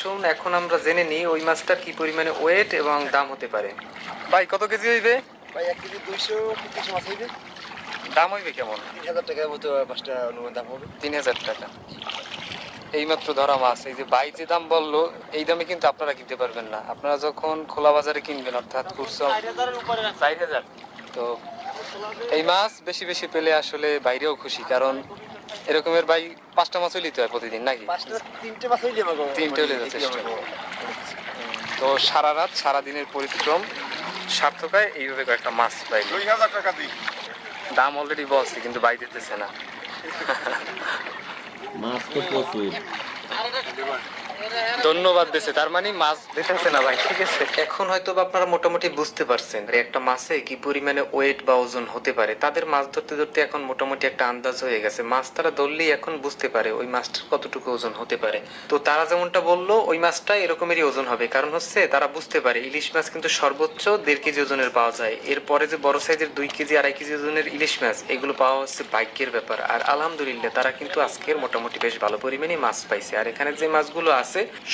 শুন এখন আমরা জেনে নিই ওই মাছটার কি পরিমাণে ওয়েট এবং দাম হতে পারে। ভাই কত কেজি হইবে? ভাই এক কেজি দুইশো পঞ্চাশ মাছ হইবে। দাম হইবে কেমন? তিন হাজার টাকার মতো পাঁচটা অনুমান দাম হবে। তিন হাজার টাকা। এইমাত্র ধরা মাছ এই যে বাই যে দাম বলল এই দামে কিন্তু আপনারা কিনতে পারবেন না। আপনারা যখন খোলা বাজারে কিনবেন অর্থাৎ কুরসম চার হাজার। তো এই মাছ বেশি বেশি পেলে আসলে বাইরেও খুশি কারণ এরকমের ভাই পাঁচটা মাছ হইলেই তো হয় প্রতিদিন নাকি? তিনটে মাছ হইলে তিনটে। তো সারা রাত সারা দিনের পরিশ্রম সার্থক হয় এইভাবে কয়েকটা মাছ পাই। দুই হাজার টাকা দিই। দাম অলরেডি বলছি কিন্তু বাই দিতেছে না। মাছ তো প্রচুর। ধন্যবাদ দিছে, তার মানে মাছ দিতেছে না ভাই, ঠিক আছে। এখন হয়তো আপনারা মোটামুটি বুঝতে পারছেন একটা মাছে কি পরিমাণে ওয়েট বা ওজন হতে পারে। তাদের মাছ ধরতে ধরতে এখন মোটামুটি একটা আন্দাজ হয়ে গেছে। মাছ তারা ধরলেই এখন বুঝতে পারে ওই মাছটার কতটুকু ওজন হতে পারে। তো তারা যেমনটা বলল, ওই মাছটা এরকমেরই ওজন হবে। কারণ হচ্ছে তারা বুঝতে পারে, ইলিশ মাছ কিন্তু সর্বোচ্চ দেড় কেজি ওজনের পাওয়া যায়। এরপরে যে বড় সাইজের দুই কেজি, আড়াই কেজি ওজনের ইলিশ মাছ, এগুলো পাওয়া হচ্ছে ভাগ্যের ব্যাপার। আর আলহামদুলিল্লাহ, তারা কিন্তু আজকের মোটামুটি বেশ ভালো পরিমাণে মাছ পাইছে। আর এখানে যে মাছগুলো আছে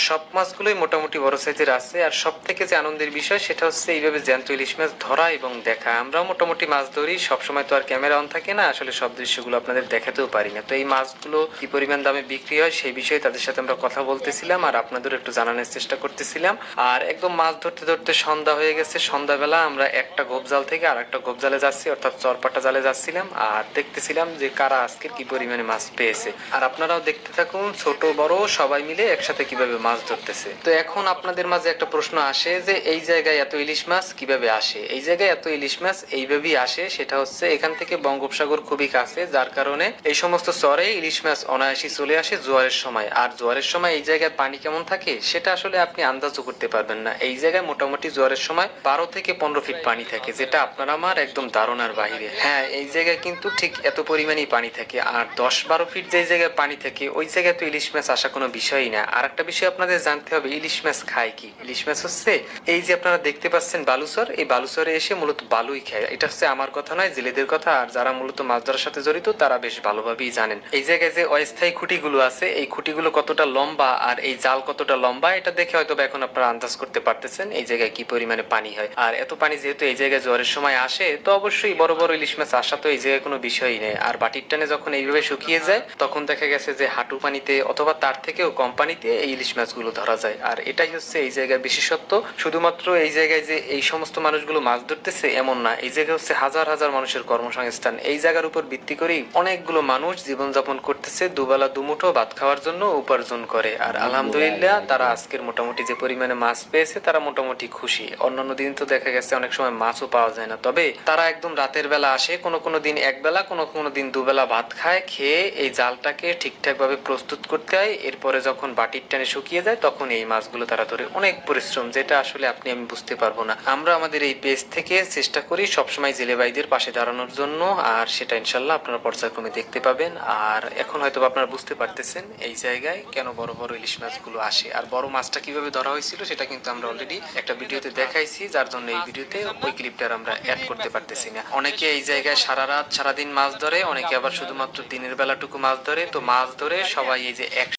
সব মাছগুলোই মোটামুটি বড় সাইজের আছে। আর সব থেকে যে আনন্দের বিষয়, সেটা হচ্ছে এইভাবে জ্যান্ত ইলিশ মাছ ধরা এবং দেখা। আমরাও মোটামুটি মাছ ধরি, সবসময় তো আর ক্যামেরা অন থাকে না, আসলে সব দৃশ্যগুলো আপনাদের দেখাতেও পারি না। তো এই মাছগুলো কি পরিমাণ দামে বিক্রি হয়, সেই বিষয়ে তাদের সাথে আমরা কথা বলতেছিলাম আর আপনাদের একটু জানানোর চেষ্টা করতেছিলাম। আর একদম মাছ ধরতে ধরতে সন্ধ্যা হয়ে গেছে। সন্ধ্যাবেলা আমরা একটা গোপজাল থেকে আর একটা গোপজালে যাচ্ছি, অর্থাৎ চরপাটা জালে যাচ্ছিলাম আর দেখতেছিলাম যে কারা আজকে কি পরিমাণে মাছ পেয়েছে। আর আপনারাও দেখতে থাকুন, ছোট বড়, সবাই মিলে একসাথে কীভাবে মাছ ধরতেছে? তো এখন আপনাদের মাঝে একটা প্রশ্ন আসে যে, এই জায়গায় এত ইলিশ মাছ কীভাবে আসে? এই জায়গায় এত ইলিশ মাছ এইভাবেই আসে, সেটা হচ্ছে এখান থেকে বঙ্গোপসাগর খুবই কাছে, যার কারণে এই সমস্ত চরে ইলিশ মাছ অনায়াসী চলে আসে জোয়ারের সময়। আর জোয়ারের সময় এই জায়গায় পানি কেমন থাকে, সেটা আসলে আপনি আন্দাজও করতে পারবেন না। এই জায়গায় মোটামুটি জোয়ারের সময় বারো থেকে পনেরো ফিট পানি থাকে, যেটা আপনার আমার একদম ধারণার বাইরে হ্যাঁ এই জায়গায় কিন্তু ঠিক এত পরিমাণেই পানি থাকে। আর দশ বারো ফিট যে জায়গায় পানি থাকে, ওই জায়গায় তো ইলিশ মাছ আসা কোনো বিষয়ই না। আর একটা বিষয় আপনাদের জানতে হবে, ইলিশ মাছ খায় কি? ইলিশ মাছ হচ্ছে, এই যে আপনারা দেখতে পাচ্ছেন বালুচর, এই বালুচরে এসে মূলত বালুই খায়। এটা হচ্ছে আমার কথা নয়, জেলেদের কথা, আর যারা মূলত মাছ ধরার সাথে জড়িত, তারা বেশ ভালোভাবেই জানেন। এই জায়গায় যে অস্থায়ী খুঁটিগুলো আছে, এই খুঁটিগুলো কতটা লম্বা আর এই জাল কতটা লম্বা, এটা দেখে হয়তো এখন আপনারা আন্দাজ করতে পারতেছেন এই জায়গায় কি পরিমাণে পানি হয়। আর এত পানি যেহেতু এই জায়গায় জোয়ারের সময় আসে, তো অবশ্যই বড় বড় ইলিশ মাছ আসা তো এই জায়গায় কোনো বিষয়ই নেই। আর বাটির টানে যখন এইভাবে শুকিয়ে যায়, তখন দেখা গেছে যে হাঁটু পানিতে অথবা তার থেকেও কম পানিতে এই ইলিশ মাছগুলো ধরা যায়। আর এটাই হচ্ছে এই জায়গায় বিশেষত্ব। শুধুমাত্র এই জায়গায় যে এই সমস্ত মানুষগুলো মাছ ধরতেছে এমন না। এই জায়গায় হচ্ছে হাজার হাজার মানুষের কর্মসংস্থান। এই জায়গার উপর ভিত্তি করেই অনেকগুলো মানুষ জীবনযাপন করতেছে দুবেলা দুমুঠো ভাত খাওয়ার জন্য উপার্জন করে। আর আলহামদুলিল্লাহ তারা আজকের মোটামুটি যে পরিমাণে মাছ পেয়েছে তারা মোটামুটি খুশি। অন্যান্য দিন তো দেখা গেছে অনেক সময় মাছও পাওয়া যায় না। তবে তারা একদম রাতের বেলা আসে কোনো কোনো দিন এক বেলা কোনো কোনো দিন দুবেলা ভাত খায় খেয়ে এই জালটাকে ঠিকঠাক ভাবে প্রস্তুত করতে হয়। এরপরে যখন বাটির টানে শুকিয়ে যায়, তখন এই মাছগুলো তারা ধরে অনেক পরিশ্রম, যেটা আসলে আপনি, আমি বুঝতে পারব না। আমরা আমাদের এই পেজ থেকে চেষ্টা করি সবসময় জেলে ভাইদের পাশে দাঁড়ানোর জন্য, আর সেটা ইনশাল্লাহ আপনারা পর্যায়ক্রমে দেখতে পাবেন। আর এখন হয়তো আপনারা বুঝতে পারতেছেন এই জায়গায় কেন বড় বড় ইলিশ মাছগুলো আসে, আর বড় মাছটা কীভাবে ধরা হয়েছিল সেটা কিন্তু আমরা অলরেডি একটা ভিডিওতে দেখাইছি, যার জন্য এই ভিডিওতে ওই ক্লিপটার আমরা অ্যাড করতে পারতেছি না। অনেকে এই জায়গায় সারা রাত, সারাদিন মাছ ধরে, অনেকে আবার শুধুমাত্র দিনের বেলাটুকু মাছ ধরে। তো মাছ ধরে সবাই এই যে এক